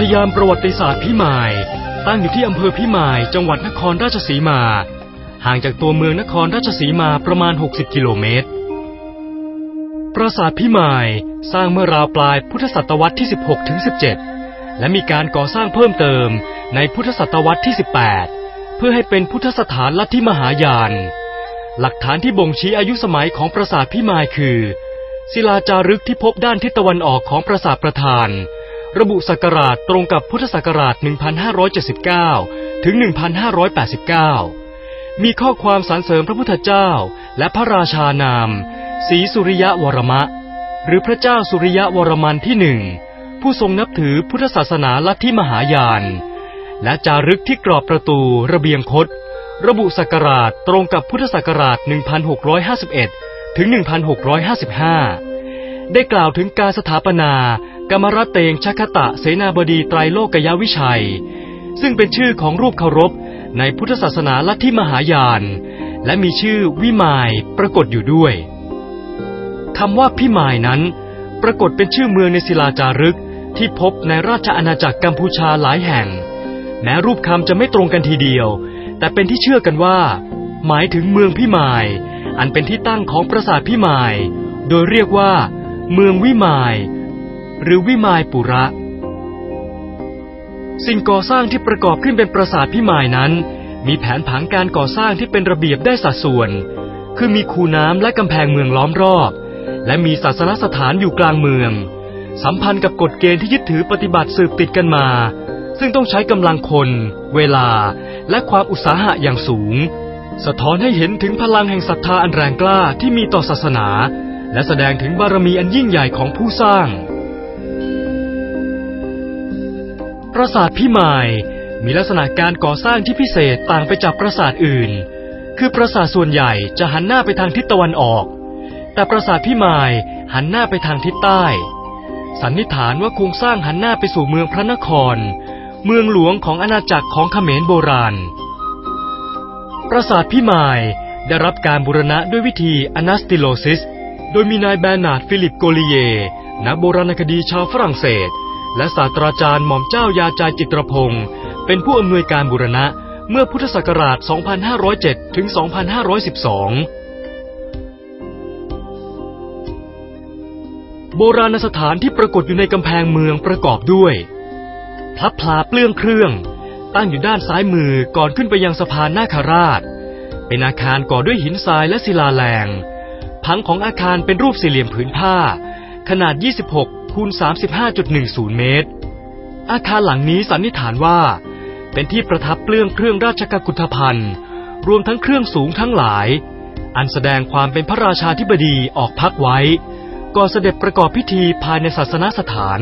ทยานประวัติศาสตร์พิมาย ตั้งอยู่ที่อำเภอพิมาย จังหวัดนครราชสีมา ห่างจากตัวเมืองนครราชสีมาประมาณ 60 กิโลเมตร ปราสาทพิมายสร้างเมื่อราวปลายพุทธศตวรรษที่ 16ถึง17 และมีการก่อสร้างเพิ่มเติมในพุทธศตวรรษที่ 18 เพื่อให้เป็นพุทธสถานลัทธิมหายาน หลักฐานที่บ่งชี้อายุสมัยของปราสาทพิมายคือ ศิลาจารึกที่พบด้านทิศตะวันออกของปราสาทประธาน ระบุศักราชตรงกับพุทธศักราช 1579 ถึง 1589 มีข้อความสรรเสริมพระพุทธเจ้า และพระราชานามศรีสุริยะวรมะ หรือพระเจ้าสุริยะวรมันที่หนึ่งผู้ทรงนับถือพุทธศาสนาลัทธิมหายาน และจารึกที่กรอบประตูระเบียงคดระบุศักราชตรงกับพุทธศักราช 1651 ถึง 1655 ได้กล่าวถึงการสถาปนา กมรัตเตงชคตะเสนาบดีไตรโลกยวิชัย ซึ่งเป็นชื่อของรูปเคารพในพุทธศาสนาลัทธิมหายาน และมีชื่อวิมายปรากฏอยู่ด้วยคำว่าพิมายนั้น ปรากฏเป็นชื่อเมืองในศิลาจารึกที่พบในราชอาณาจักรกัมพูชาหลายแห่ง แม้รูปคำจะไม่ตรงกันทีเดียว แต่เป็นที่เชื่อกันว่า หมายถึงเมืองพิมาย อันเป็นที่ตั้งของปราสาทพิมาย โดยเรียกว่า เมืองวิมาย หรือวิมายปุระ สิ่งก่อสร้างที่ประกอบขึ้นเป็นปราสาทพิมายนั้น มีแผนผังการก่อสร้างที่เป็นระเบียบได้สัดส่วน คือมีคูน้ำและกำแพงเมืองล้อมรอบ และมีศาสนสถานอยู่กลางเมือง สัมพันธ์กับกฎเกณฑ์ที่ยึดถือปฏิบัติสืบติดกันมา ซึ่งต้องใช้กำลังคน เวลา และความอุตสาหะอย่างสูง สะท้อนให้เห็นถึงพลังแห่งศรัทธาอันแรงกล้าที่มีต่อศาสนาและแสดงถึงบารมีอันยิ่งใหญ่ของผู้สร้าง ปราสาทพิมายมีลักษณะการก่อสร้างที่พิเศษต่างไปจากปราสาทอื่น คือปราสาทส่วนใหญ่จะหันหน้าไปทางทิศตะวันออก แต่ปราสาทพิมายหันหน้าไปทางทิศใต้ สันนิษฐานว่าโครงสร้างหันหน้าไปสู่เมืองพระนคร เมืองหลวงของอาณาจักรของเขมรโบราณ ปราสาทพิมายได้รับการบูรณะด้วยวิธีอนาสติโลซิส โดยมีนายแบร์นาร์ดฟิลิปโกลิเย นักโบราณคดีชาวฝรั่งเศส และศาสตราจารย์หม่อมเจ้ายาจายจิตรพงศ์เป็นผู้อำนวยการบูรณะเมื่อพุทธศักราช 2507 ถึง 2512 โบราณสถานที่ปรากฏอยู่ในกำแพงเมืองประกอบด้วยพลับพลาเปลื้องเครื่อง ตั้งอยู่ด้านซ้ายมือก่อนขึ้นไปยังสะพานนาคาราช เป็นอาคารก่อด้วยหินทรายและศิลาแรงผังของอาคารเป็นรูปสี่เหลี่ยมผืนผ้า ขนาด 26 คูณ 35.10 เมตร อาคารหลังนี้สันนิษฐานว่า เป็นที่ประทับเปลื้องเครื่องราชกุฏภัณฑ์ รวมทั้งเครื่องสูงทั้งหลาย อันแสดงความเป็นพระราชาธิบดีออกพักไว้ ก่อนเสด็จประกอบพิธีภายในศาสนสถาน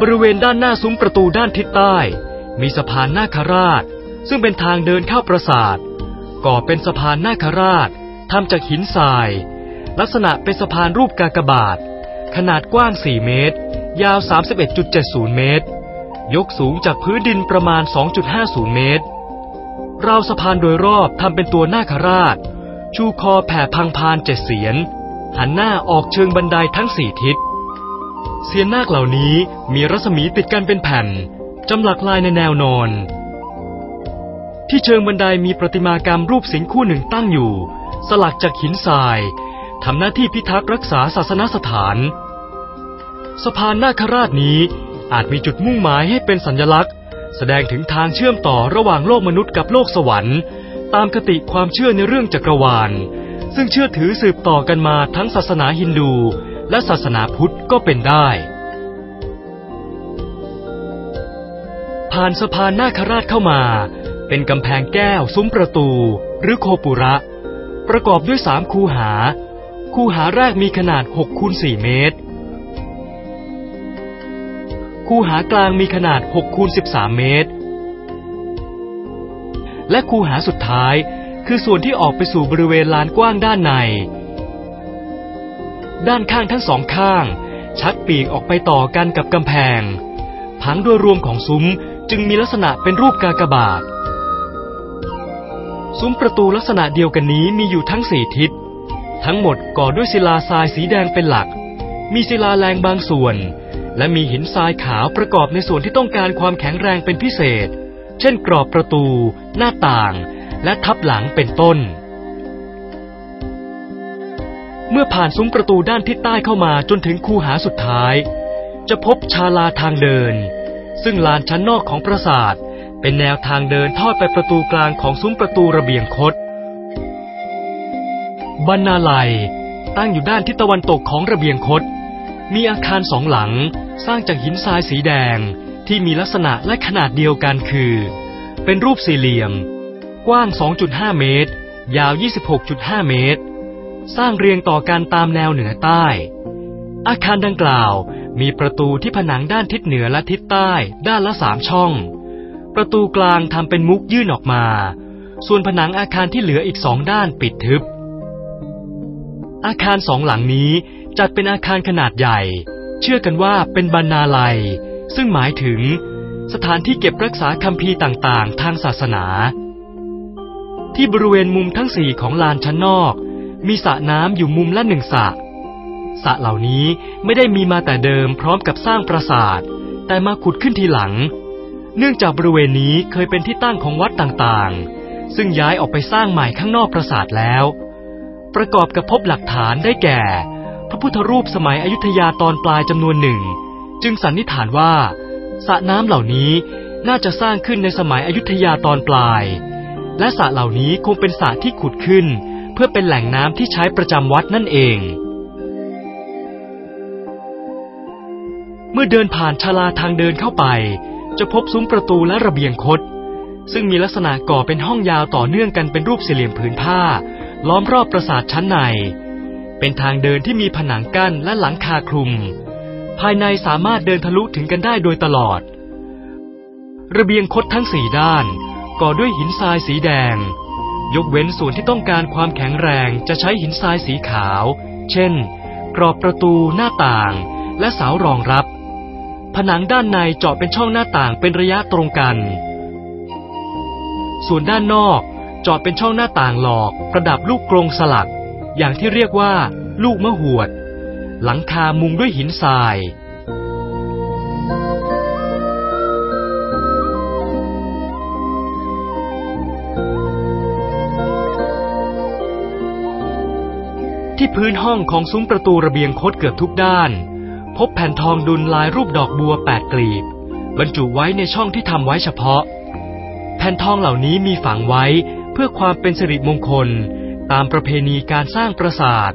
บริเวณด้านหน้าซุ้มประตูด้านทิศใต้ มีสะพานนาคราช ซึ่งเป็นทางเดินเข้าปราสาท ก่อเป็นสะพานนาคราชทำจากหินทราย ลักษณะเป็นสะพานรูปกากบาท ขนาดกว้าง 4 เมตร ยาว 31.70 เมตร ยกสูงจากพื้นดินประมาณ 2.50 เมตร ราวสะพานโดยรอบทำเป็นตัวนาคราช ชูคอแผ่พังพานเจ็ดเสียน หันหน้าออกเชิงบันไดทั้งสี่ทิศ เสียนนาคเหล่านี้มีรัศมีติดกันเป็นแผ่นจำหลักลายในแนวนอน ที่เชิงบันไดมีประติมากรรมรูปสิงห์คู่หนึ่งตั้งอยู่ สลักจากหินทรายทำหน้าที่พิทักษ์รักษาศาสนสถาน สะพานนาคราชนี้อาจมีจุดมุ่งหมายให้เป็นสัญลักษณ์ แสดงถึงทางเชื่อมต่อระหว่างโลกมนุษย์กับโลกสวรรค์ ตามคติความเชื่อในเรื่องจักรวาล ซึ่งเชื่อถือสืบต่อกันมาทั้งศาสนาฮินดู และศาสนาพุทธก็เป็นได้ ผ่านสะพานนาคราชเข้ามา เป็นกำแพงแก้วซุ้มประตู หรือโคปุระ ประกอบด้วยสามคูหา คูหาแรกมีขนาด6คูณ4เมตร คูหากลางมีขนาด6คูณ13 เมตร และคูหาสุดท้ายคือส่วนที่ออกไปสู่บริเวณลานกว้างด้านใน ด้านข้างทั้งสองข้าง ชักปีกออกไปต่อกันกับกำแพง ผังโดยรวมของซุ้มจึงมีลักษณะเป็นรูปกากบาท ซุ้มประตูลักษณะเดียวกันนี้มีอยู่ทั้งสี่ทิศ ทั้งหมดก่อด้วยศิลาทรายสีแดงเป็นหลัก มีศิลาแรงบางส่วน และมีหินทรายขาวประกอบในส่วนที่ต้องการความแข็งแรงเป็นพิเศษ เช่นกรอบประตู หน้าต่าง และทับหลังเป็นต้น เมื่อผ่านซุ้มประตูด้านทิศใต้เข้ามาจนถึงคูหาสุดท้าย จะพบชาลาทางเดิน ซึ่งลานชั้นนอกของปราสาท เป็นแนวทางเดินทอดไปประตูกลางของซุ้มประตูระเบียงคดบรรณาลัย ตั้งอยู่ด้านทิศตะวันตกของระเบียงคด มีอาคารสองหลังสร้างจากหินทรายสีแดงที่มีลักษณะและขนาดเดียวกันคือ เป็นรูปสี่เหลี่ยม กว้าง 2.5 เมตร ยาว 26.5 เมตร สร้างเรียงต่อกันตามแนวเหนือใต้ อาคารดังกล่าวมีประตูที่ผนังด้านทิศเหนือและทิศใต้ด้านละสามช่อง ประตูกลางทำเป็นมุกยื่นออกมา ส่วนผนังอาคารที่เหลืออีกสองด้านปิดทึบ อาคารสองหลังนี้จัดเป็นอาคารขนาดใหญ่ เชื่อกันว่าเป็นบรรณาลัย ซึ่งหมายถึง สถานที่เก็บรักษาคัมภีร์ต่างๆ ทางศาสนา ที่บริเวณมุมทั้งสี่ของลานชั้นนอก มีสระน้ำอยู่มุมละหนึ่งสระสระเหล่านี้ไม่ได้มีมาแต่เดิมพร้อมกับสร้างปราสาท แต่มาขุดขึ้นทีหลัง เนื่องจากบริเวณนี้เคยเป็นที่ตั้งของวัดต่างๆ ซึ่งย้ายออกไปสร้างใหม่ข้างนอกปราสาทแล้ว ประกอบกับพบหลักฐานได้แก่ พระพุทธรูปสมัยอยุธยาตอนปลายจำนวนหนึ่ง จึงสันนิษฐานว่าสระน้ำเหล่านี้น่าจะสร้างขึ้นในสมัยอยุธยาตอนปลาย และสระเหล่านี้คงเป็นสระที่ขุดขึ้น เพื่อเป็นแหล่งน้ำที่ใช้ประจำวัดนั่นเอง เมื่อเดินผ่านชาลาทางเดินเข้าไป จะพบซุ้มประตูและระเบียงคด ซึ่งมีลักษณะก่อเป็นห้องยาวต่อเนื่องกันเป็นรูปสี่เหลี่ยมผืนผ้า ล้อมรอบปราสาทชั้นใน เป็นทางเดินที่มีผนังกั้นและหลังคาคลุม ภายในสามารถเดินทะลุถึงกันได้โดยตลอด ระเบียงคดทั้งสี่ด้าน ก่อด้วยหินทรายสีแดง ยกเว้นส่วนที่ต้องการความแข็งแรงจะใช้หินทรายสีขาว เช่น กรอบประตูหน้าต่าง และเสารองรับ ผนังด้านในเจาะเป็นช่องหน้าต่างเป็นระยะตรงกัน ส่วนด้านนอกเจาะเป็นช่องหน้าต่างหลอก ประดับลูกกรงสลัก อย่างที่เรียกว่า ลูกมะหวด หลังคามุงด้วยหินทราย ที่พื้นห้องของซุ้มประตูระเบียงคดเกือบทุกด้าน พบแผ่นทองดุลลายรูปดอกบัวแปดกลีบ บรรจุไว้ในช่องที่ทำไว้เฉพาะ แผ่นทองเหล่านี้มีฝังไว้เพื่อความเป็นสิริมงคล ตามประเพณีการสร้างปราสาท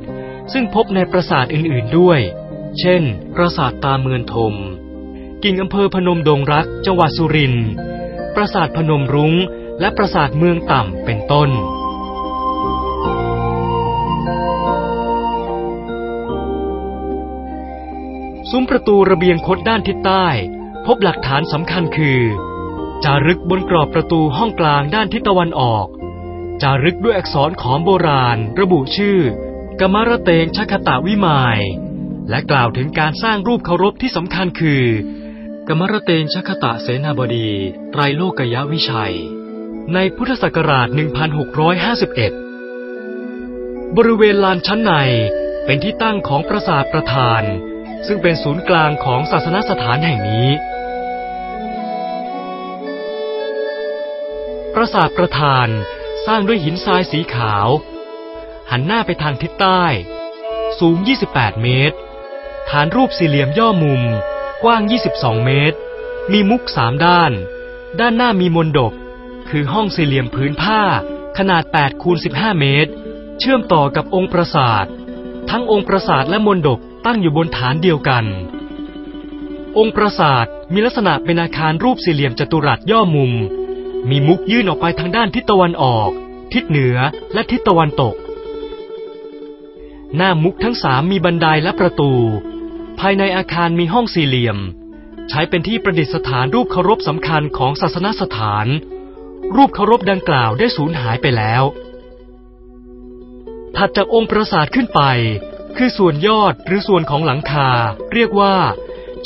ซึ่งพบในปราสาทอื่นๆด้วย เช่น ปราสาทตาเมือนทม กิ่งอำเภอพนมดงรักจังหวัดสุรินทร์ปราสาทพนมรุง้ง และปราสาทเมืองต่ำเป็นต้น ซุ้มประตูระเบียงคดด้านทิศใต้ พบหลักฐานสำคัญคือ จารึกบนกรอบประตูห้องกลางด้านทิศตะวันออก จารึกด้วยอักษรขอมโบราณ ระบุชื่อกมารเตงชคตาวิมาย และกล่าวถึงการสร้างรูปเคารพที่สำคัญคือกมารเตงชคตะเสนาบดีไตรโลกยวิชัย ในพุทธศักราช 1651 บริเวณลานชั้นในเป็นที่ตั้งของปราสาทประธาน ซึ่งเป็นศูนย์กลางของศาสนสถานแห่งนี้ ปราสาทประธานสร้างด้วยหินทรายสีขาว หันหน้าไปทางทิศใต้ สูง 28 เมตร ฐานรูปสี่เหลี่ยมย่อมุม กว้าง 22 เมตร มีมุกสามด้าน ด้านหน้ามีมนดบ คือห้องสี่เหลี่ยมพื้นผ้า ขนาด8คูณ15 เมตร เชื่อมต่อกับองค์ปราสาท ทั้งองค์ปราสาทและมนดบ ตั้งอยู่บนฐานเดียวกัน องค์ปราสาทมีลักษณะเป็นอาคารรูปสี่เหลี่ยมจัตุรัสย่อมุม มีมุกยื่นออกไปทางด้านทิศตะวันออก ทิศเหนือและทิศตะวันตก หน้ามุกทั้งสามมีบันไดและประตู ภายในอาคารมีห้องสี่เหลี่ยม ใช้เป็นที่ประดิษฐานรูปเคารพสำคัญของศาสนสถาน รูปเคารพดังกล่าวได้สูญหายไปแล้วถัดจากองค์ปราสาทขึ้นไป คือส่วนยอดหรือส่วนของหลังคา เรียกว่า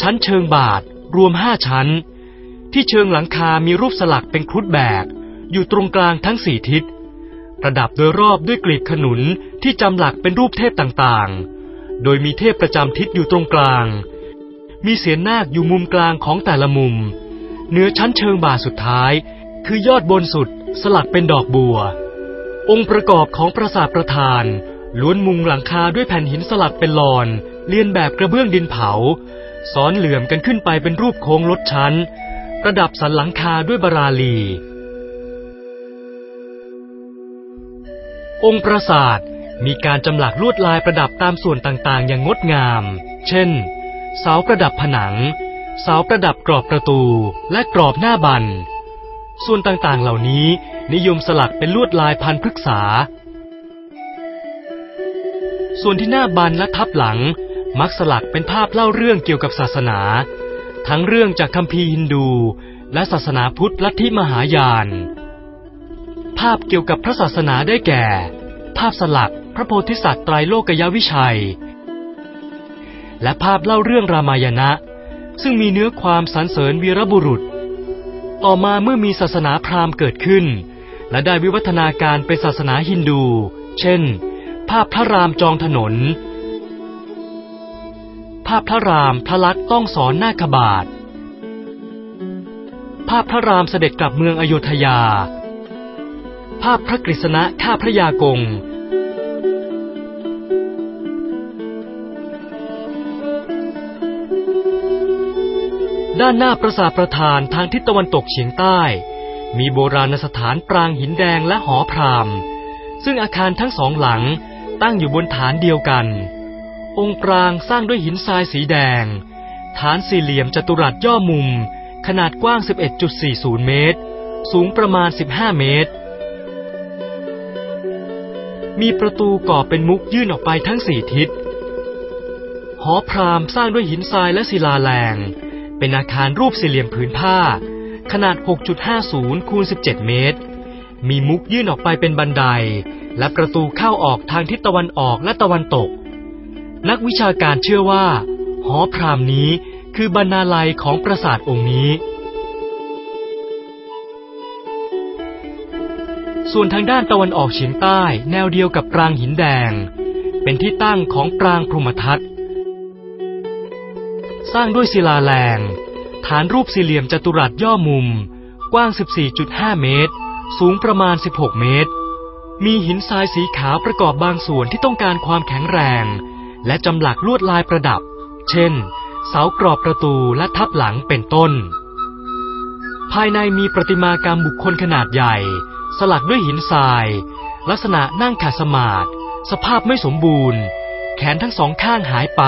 ชั้นเชิงบาท รวมห้าชั้น ที่เชิงหลังคามีรูปสลักเป็นครุฑแบก อยู่ตรงกลางทั้งสี่ทิศ ประดับโดยรอบด้วยกลีบขนุนที่จำหลักเป็นรูปเทพต่างๆ โดยมีเทพประจำทิศอยู่ตรงกลาง มีเสียนนาคอยู่มุมกลางของแต่ละมุมเนื้อชั้นเชิงบ่าสุดท้าย คือยอดบนสุดสลักเป็นดอกบัว องค์ประกอบของปราสาทประธาน ล้วนมุงหลังคาด้วยแผ่นหินสลักเป็นลอน เลียนแบบกระเบื้องดินเผา ซ้อนเหลื่อมกันขึ้นไปเป็นรูปโค้งลดชั้น ประดับสันหลังคาด้วยบาราลี องค์ปราสาทมีการจำหลักลวดลายประดับตามส่วนต่างๆ อย่างงดงาม เช่น เสาประดับผนัง เสาประดับกรอบประตูและกรอบหน้าบัน ส่วนต่างๆเหล่านี้นิยมสลักเป็นลวดลายพันพฤกษา ส่วนที่หน้าบันและทับหลัง มักสลักเป็นภาพเล่าเรื่องเกี่ยวกับศาสนา ทั้งเรื่องจากคัมภีร์ฮินดู และศาสนาพุทธลัทธิมหายาน ภาพเกี่ยวกับพระศาสนาได้แก่ ภาพสลักพระโพธิสัตว์ไตรโลกยวิชัย และภาพเล่าเรื่องรามายณะ ซึ่งมีเนื้อความสรรเสริญวีรบุรุษ ต่อมาเมื่อมีศาสนาพราหมณ์เกิดขึ้น และได้วิวัฒนาการเป็นศาสนาฮินดู เช่นาพพระรามจองถนน ภาพพระรามพระลักษณ์ต้องสอนหน้าคบาท ภาพพระรามเสด็จกลับเมืองอโยธยา ภาพพระกฤษณะฆ่าพระยากงด้านหน้าปราสาทประธานทางทิศตะวันตกเฉียงใต้ มีโบราณสถานปรางหินแดงและหอพรามซึ่งอาคารทั้งสองหลัง ตั้งอยู่บนฐานเดียวกัน องค์ปรางสร้างด้วยหินทรายสีแดง ฐานสี่เหลี่ยมจัตุรัสย่อมุม ขนาดกว้าง 11.40 เมตร สูงประมาณ 15 เมตร มีประตูก่อเป็นมุกยื่นออกไปทั้งสี่ทิศ หอพรามสร้างด้วยหินทรายและศิลาแรง เป็นอาคารรูปสี่เหลี่ยมผืนผ้า ขนาด 6.50คูณ17 เมตร มีมุกยื่นออกไปเป็นบันได และประตูเข้าออกทางทิศตะวันออกและตะวันตก นักวิชาการเชื่อว่า หอพรามนี้คือบรรณาลัยของปราสาทองค์นี้ ส่วนทางด้านตะวันออกเฉียงใต้ แนวเดียวกับปรางหินแดง เป็นที่ตั้งของปรางพรหมทัตสร้างด้วยศิลาแรง ฐานรูปสี่เหลี่ยมจัตุรัสย่อมุม กว้าง 14.5 เมตร สูงประมาณ 16 เมตร มีหินทรายสีขาวประกอบบางส่วนที่ต้องการความแข็งแรง และจำหลักลวดลายประดับ เช่น เสากรอบประตูและทับหลังเป็นต้น ภายในมีประติมากรรมบุคคลขนาดใหญ่ สลักด้วยหินทราย ลักษณะนั่งขัดสมาธิสภาพไม่สมบูรณ์ แขนทั้งสองข้างหายไป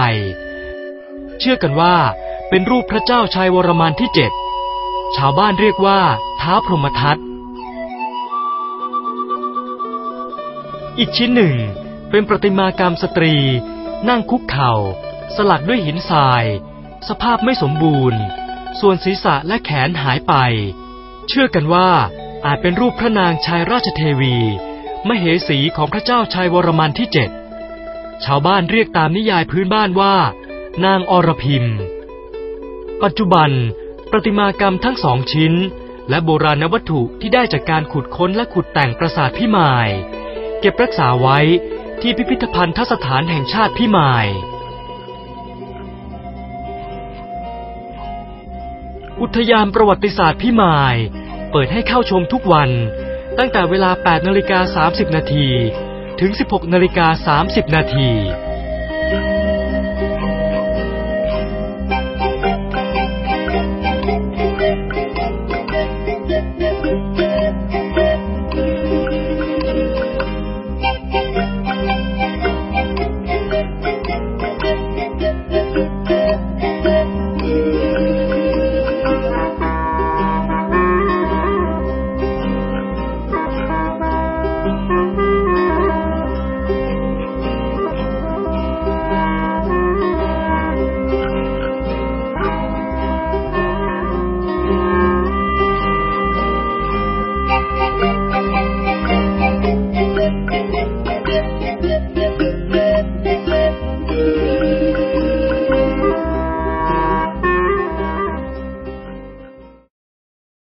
เชื่อกันว่าเป็นรูปพระเจ้าชัยวรมันที่เจ็ดชาวบ้านเรียกว่าท้าพรหมทัต อีกชิ้นหนึ่งเป็นประติมากรรมสตรี นั่งคุกเข่า สลักด้วยหินทราย สภาพไม่สมบูรณ์ ส่วนศีรษะและแขนหายไป เชื่อกันว่าอาจเป็นรูปพระนางชายราชเทวี มเหสีของพระเจ้าชัยวรมันที่เจ็ดชาวบ้านเรียกตามนิยายพื้นบ้านว่า นางอรพิม ปัจจุบัน ประติมากรรมทั้งสองชิ้น และโบราณวัตถุที่ได้จากการขุดค้นและขุดแต่งปราสาทพิมาย ก็บรักษาไว้ที่พิพิธภัณฑสถานแห่งชาติพิมาย อุทยานประวัติศาสตร์พิมาย เปิดให้เข้าชมทุกวัน ตั้งแต่เวลา 8นาฬิกา30 นาที ถึง 16นาฬิกา30 นาที